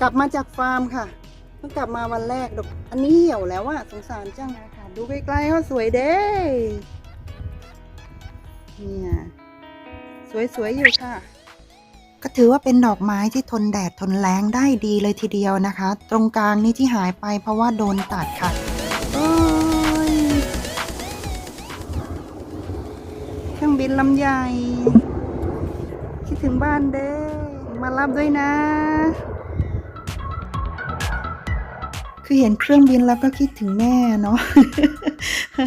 กลับมาจากฟาร์มค่ะ เพิ่งกลับมาวันแรกดอกอันนี้เหี่ยวแล้วอะสงสารจังเลยค่ะดูใกล้ๆเขาสวยเด้เนี่ยสวยๆอยู่ค่ะ ก็ถือว่าเป็นดอกไม้ที่ทนแดดทนแรงได้ดีเลยทีเดียวนะคะ ตรงกลางนี่ที่หายไปเพราะว่าโดนตัดค่ะโอ้ยเครื่องบินลำใหญ่ คิดถึงบ้านเด้มารับด้วยนะ คือเห็นเครื่องบินแล้วก็คิดถึงแม่เนาะ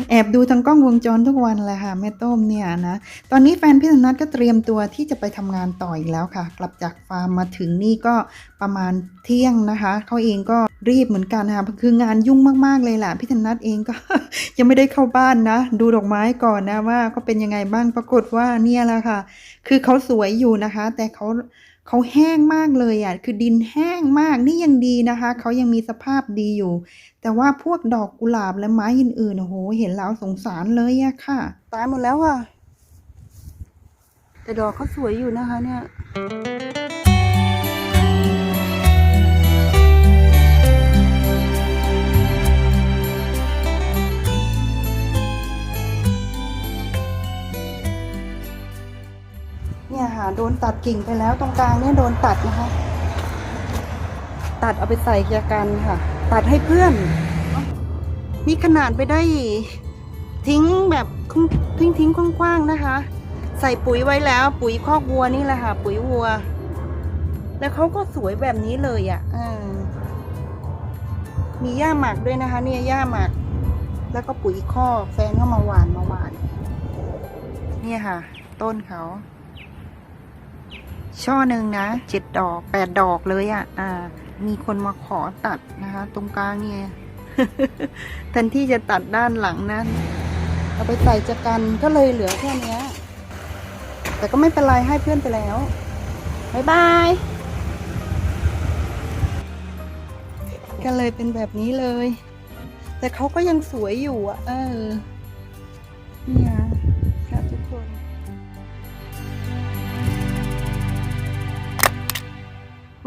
แอบดูทางกล้องวงจรทุกวันเลยค่ะแม่ต้มเนี่ยนะ ตอนนี้แฟนพี่ธนัทก็เตรียมตัวที่จะไปทำงานต่ออีกแล้วค่ะ กลับจากฟาร์มมาถึงนี่ก็ประมาณเที่ยงนะคะเขาเองก็รีบเหมือนกันนะคะคืองานยุ่งมากๆเลยแหละพี่ธนัทเองก็ยังไม่ได้เข้าบ้านนะ ดูดอกไม้ก่อนนะว่าเขาเป็นยังไงบ้างปรากฏว่าเนี่ยแหละค่ะ คือเขาสวยอยู่นะคะ แต่เขาเขาแห้งมากเลยอะคือดินแห้งมากนี่ยังดีนะคะเขายังมีสภาพดีอยู่ แต่ว่าพวกดอกกุหลาบและไม้อื่นๆโอ้โห เห็นแล้วสงสารเลยอะค่ะ ตายหมดแล้วค่ะ แต่ดอกเขาสวยอยู่นะคะ เนี่ยเนี่ยค่ะโดนตัดกิ่งไปแล้วตรงกลางเนี่ยโดนตัดนะคะ ตัดเอาไปใส่เกียากันค่ะ ตัดให้เพื่อน นี่ขนาดไปได้ทิ้งแบบทิ้งทิ้งกว้างๆนะคะ ใส่ปุ๋ยไว้แล้ว ปุ๋ยคอกวัวนี่แหละค่ะ ปุ๋ยวัว แล้วเขาก็สวยแบบนี้เลยอะ่ะอ่ามีหญ้าหมักด้วยนะคะ เนี่ยหญ้าหมัก แล้วก็ปุ๋ยคอกแฟนเข้ามาหวานมาหวาน เนี่ยค่ะ ต้นเขา ช่อหนึ่งนะเจ็ดดอกแปดดอกเลยอะ่ะ อ่า มีคนมาขอตัดนะคะ ตรงกลางเนี่ยแทนที่จะตัดด้านหลังนั้น เอาไปใส่จะกันก็เลยเหลือแค่นี้แต่ก็ไม่เป็นไรให้เพื่อนไปแล้วบายบาย ก็เลยเป็นแบบนี้เลย แต่เขาก็ยังสวยอยู่อะ เออ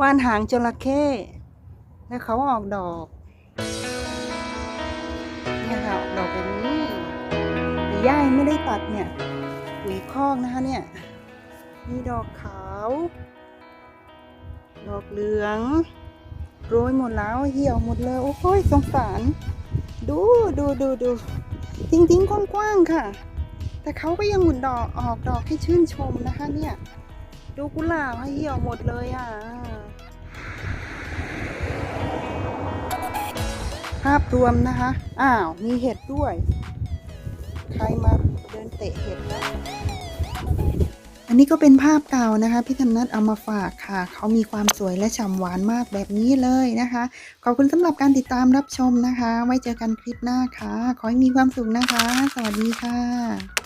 ว่านหางจระเข้แล้วเขาออกดอกเนี่ยค่ะออกดอกแบบนี้แต่ย่ายไม่ได้ตัดเนี่ยปุ๋ยคอกนะคะเนี่ยมีดอกขาว ดอกเหลืองโรยหมดแล้วเหี่ยวหมดเลยโอ้ยสงสาร ดูดูดูดูทิ้งทิ้งกว้างๆค่ะ แต่เขาก็ยังหมุนดอกออกดอกให้ชื่นชมนะคะเนี่ย ดูกุหลาบเหี่ยวหมดเลยอะภาพรวมนะคะ อ้าว มีเห็ดด้วย ใครมาเดินเตะเห็ดนะอันนี้ก็เป็นภาพเก่านะคะ พี่ธนัทเอามาฝากค่ะ เขามีความสวยและฉ่ำหวานมากแบบนี้เลยนะคะ ขอบคุณสำหรับการติดตามรับชมนะคะ ไว้เจอกันคลิปหน้าค่ะ ขอให้มีความสุขนะคะ สวัสดีค่ะ